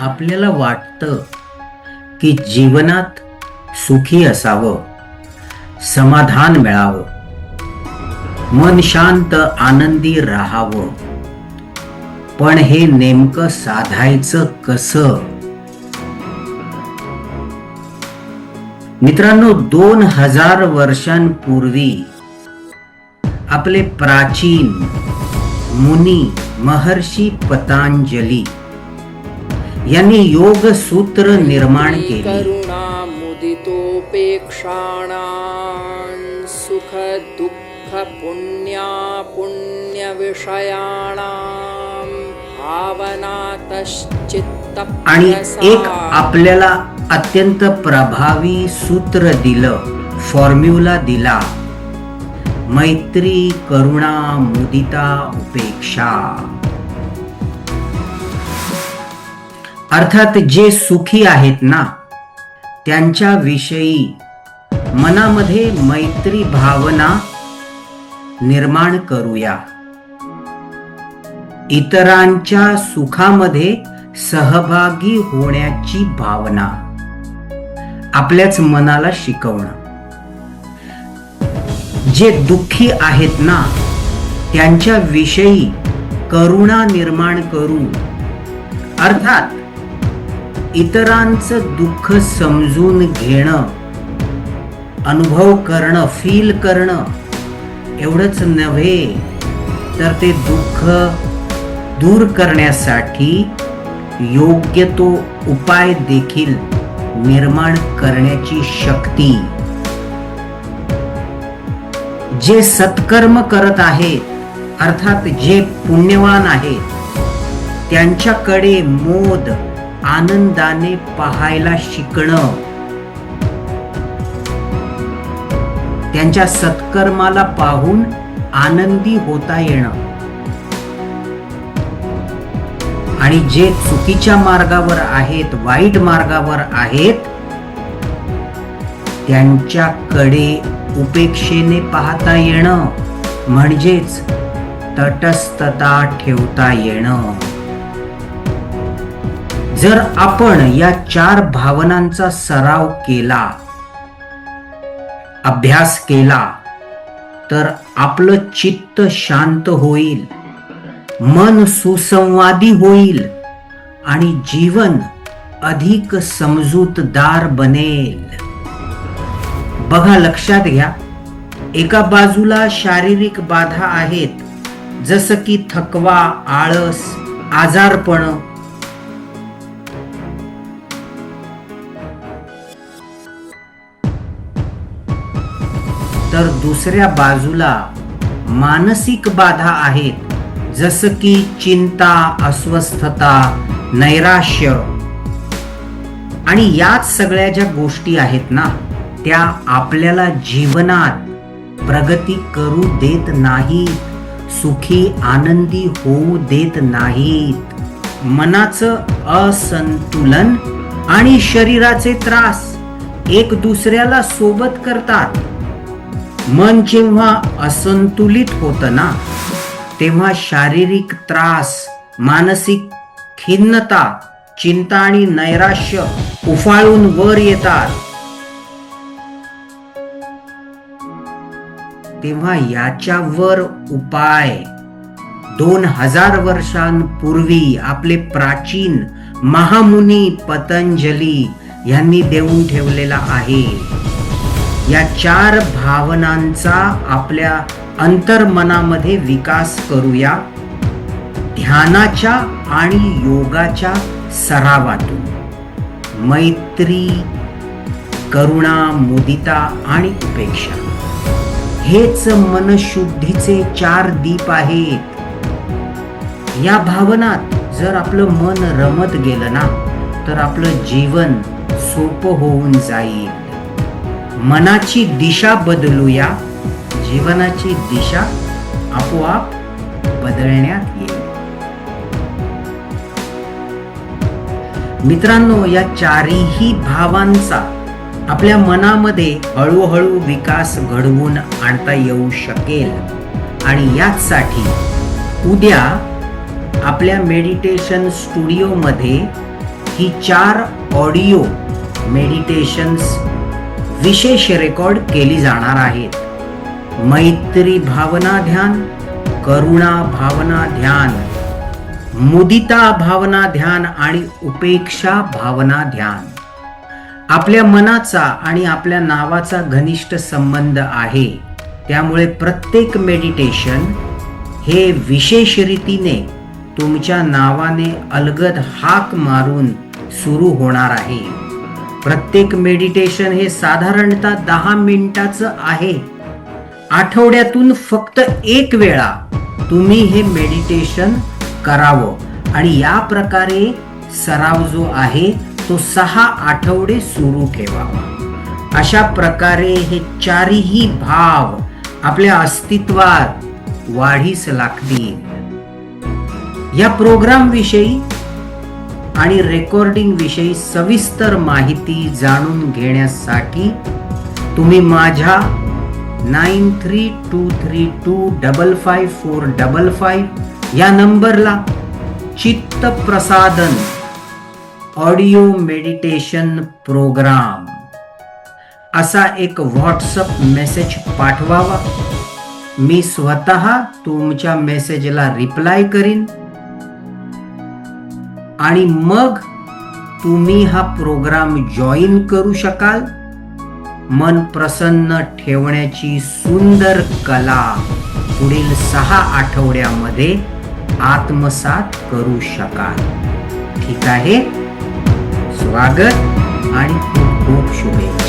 आपल्याला वाटतं की जीवनात सुखी असावं समाधान मिळावं मन शांत आनंदी राहावं. पण हे नेमकं साधायचं कसं? मित्रांनो दोन हजार वर्षांपूर्वी आपले प्राचीन मुनी महर्षी पतांजली यांनी योग सूत्र निर्माण केले. करुणामुदितोपेक्षाणां सुखदुःखपुण्या पुण्यविषयाणां भावनातश्चित्त आणि एक आपल्याला अत्यंत प्रभावी सूत्र दिलं फॉर्म्युला दिला. मैत्री करुणा मुदिता उपेक्षा. अर्थात जे सुखी आहेत ना त्यांच्या विषयी मनामध्ये मैत्री भावना निर्माण करूया. इतरांच्या सुखामध्ये सहभागी होण्याची भावना. आपल्याच मनाला शिकवणं. जे दुःखी आहेत ना त्यांच्या विषयी करुणा निर्माण करू. अर्थात इतरांचं दुःख समजून घेणं अनुभव करणं फील करणं एवढंच नव्हे तर ते दुःख दूर करण्यासाठी योग्य तो उपाय देखील निर्माण करण्याची शक्ती. जे सत्कर्म करत आहेत अर्थात जे पुण्यवान आहेत त्यांच्याकडे मोद आनंदाने पाहायला शिकणं. त्यांच्या सत्कर्माला पाहून आनंदी होता येणं. आणि जे चुकीच्या मार्गावर आहेत वाईट मार्गावर आहेत त्यांच्याकडे उपेक्षेने पाहता येणं. म्हणजेच तटस्थता ठेवता येणं. जर आपण या चार भावनांचा सराव केला अभ्यास केला तर आपलं चित्त शांत होईल मन सुसंवादी होईल आणि जीवन अधिक समजूतदार बनेल. बघा लक्षात घ्या एका बाजूला शारीरिक बाधा आहेत जसं की थकवा आळस आजारपण तर दुसऱ्या बाजूला मानसिक बाधा आहेत जसं की चिंता अस्वस्थता नैराश्य. आणि याच सगळ्या ज्या गोष्टी आहेत ना त्या आपल्याला जीवनात प्रगती करू देत नाहीत सुखी आनंदी होऊ देत नाहीत. मनाचं असंतुलन आणि शरीराचे त्रास एक दुसऱ्याला सोबत करतात. मन जेव्हा असंतुलित होतं ना तेव्हा शारीरिक त्रास मानसिक खिन्नता चिंता आणि नैराश्य उफाळून वर येतात. तेव्हा याच्यावर उपाय. दोन हजार वर्षांपूर्वी आपले प्राचीन महामुनी पतंजली यांनी देऊन ठेवलेला आहे. या चार भावनांचा आपल्या अंतर्मनामध्ये विकास करूया. ध्यानाच्या आणि योगाच्या सरावातून. मैत्री करुणा मुदिता आणि उपेक्षा. हेच मनशुद्धीचे चार दीप आहेत. या भावनात जर आपलं मन रमत गेलं ना तर आपलं जीवन सोपं होऊन जाईल. मनाची दिशा बदलूया जीवनाची दिशा आपोआप बदलण्यात येईल. मित्रांनो या चारीही भावांचा आपल्या मनामध्ये हळूहळू विकास घडवून आणता येऊ शकेल. आणि याचसाठी उद्या आपल्या मेडिटेशन स्टुडिओमध्ये ही चार ऑडिओ मेडिटेशन्स विशेष रेकॉर्ड केली जाणार आहेत. मैत्री भावना ध्यान करुणा भावना ध्यान मुदिता भावना ध्यान आणि उपेक्षा भावना ध्यान. आपल्या मनाचा आणि आपल्या नावाचा घनिष्ठ संबंध आहे. त्यामुळे प्रत्येक मेडिटेशन हे विशेष रीतीने तुमच्या नावाने अलगद हाक मारून सुरू होणार आहे. प्रत्येक मेडिटेशन हे साधारणतः दहा मिनिटाचं आहे. आठवड्यातून फक्त एक वेळा तुम्ही हे मेडिटेशन करावं. आणि या प्रकारे सराव जो आहे तो सहा आठवडे सुरू ठेवावा. अशा प्रकारे हे चारही भाव आपल्या अस्तित्वात वाढीस लागतील. या प्रोग्राम विषयी आणि रेकॉर्डिंग विषयी सविस्तर माहिती जाणून घेण्यासाठी तुम्ही माझ्या nine three two three two double five four double five या नंबरला चित्त प्रसादन ऑडिओ मेडिटेशन प्रोग्राम असा एक व्हॉट्सअप मेसेज पाठवावा. मी स्वतः तुमच्या मेसेजला रिप्लाय करीन. आणि मग तुम्ही हा प्रोग्राम जॉईन करू शकाल. मन प्रसन्न ठेवण्याची सुंदर कला पुढील सहा आठवड्यामध्ये आत्मसात करू शकाल. ठीक आहे? स्वागत आणि खूप खूप शुभेच्छा.